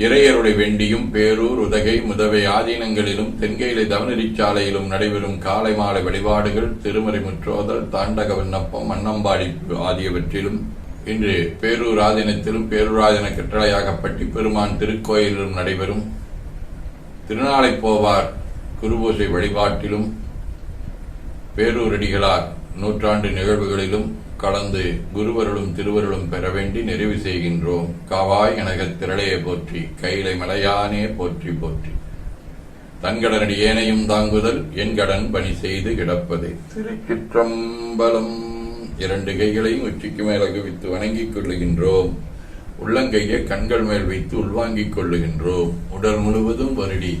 இறையருடைய வேண்டியும் பேரூர் உதகை முதவை ஆதீனங்களிலும் தென்கையிலை தவநெறிச்சாலையிலும் நடைபெறும் காலை மாலை வழிபாடுகள் திருமறை முற்றோதல் தாண்டக விண்ணப்பம் மன்னம்பாடி ஆகியவற்றிலும் இன்று பேரூர் ஆதீனத்திலும் பேரூராதீன கட்டளையாகப்பட்டி பெருமான் திருக்கோயிலிலும் நடைபெறும் திருநாளை போவார் குருபூசை வழிபாட்டிலும் பேரூரடிகளார். நூற்றாண்டு நிகழ்வுகளிலும் கலந்து குருவருளும் திருவருளும் பெற வேண்டி நிறைவு செய்கின்றோம். காவாய் எனக திரளையே போற்றி கைலை மலையானே போற்றி போற்றி. தன்கடனடி ஏனையும் தாங்குதல் என் கடன் பணி செய்து கிடப்பது. திருச்சிற்றம்பலம் இரண்டு கைகளையும் உச்சிக்கு மேல குவித்து வணங்கிக் கொள்ளுகின்றோம். உள்ளங்கையை கண்கள் மேல் வைத்து உள்வாங்கிக் கொள்ளுகின்றோம். உடல் முழுவதும் வருடி